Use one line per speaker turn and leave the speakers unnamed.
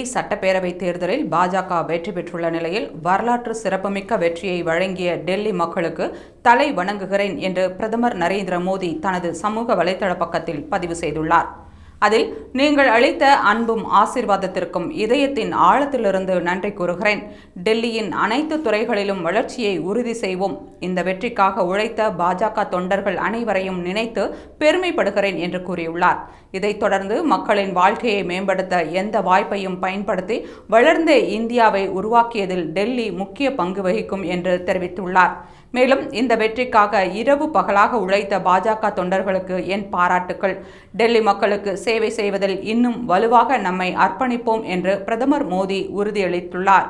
டெல்லி சட்டப்பேரவை தேர்தலில் பாஜக வெற்றி பெற்றுள்ள நிலையில் வரலாற்று சிறப்புமிக்க வெற்றியை வழங்கிய டெல்லி மக்களுக்கு தலை வணங்குகிறேன் என்று பிரதமர் நரேந்திர மோடி தனது சமூக வலைதள பக்கத்தில் பதிவு செய்துள்ளார். அதில் நீங்கள் அளித்த அன்பும் ஆசீர்வாதத்திற்கும் இதயத்தின் ஆழத்திலிருந்து நன்றி கூறுகிறேன். டெல்லியின் அனைத்து துறைகளிலும் வளர்ச்சியை உறுதி செய்வோம். இந்த வெற்றிக்காக உழைத்த பாஜக தொண்டர்கள் அனைவரையும் நினைத்து பெருமைப்படுகிறேன் என்று கூறியுள்ளார். இதைத் தொடர்ந்து மக்களின் வாழ்க்கையை மேம்படுத்த எந்த வாய்ப்பையும் பயன்படுத்தி வளர்ந்த இந்தியாவை உருவாக்கியதில் டெல்லி முக்கிய பங்கு வகிக்கும் என்று தெரிவித்துள்ளார். மேலும் இந்த வெற்றிக்காக இரவு பகலாக உழைத்த பாஜக தொண்டர்களுக்கு என் பாராட்டுக்கள். டெல்லி மக்களுக்கு சேவை செய்வதில் இன்னும் வலுவாக நம்மை அர்ப்பணிப்போம் என்று பிரதமர் மோடி உறுதியளித்துள்ளார்.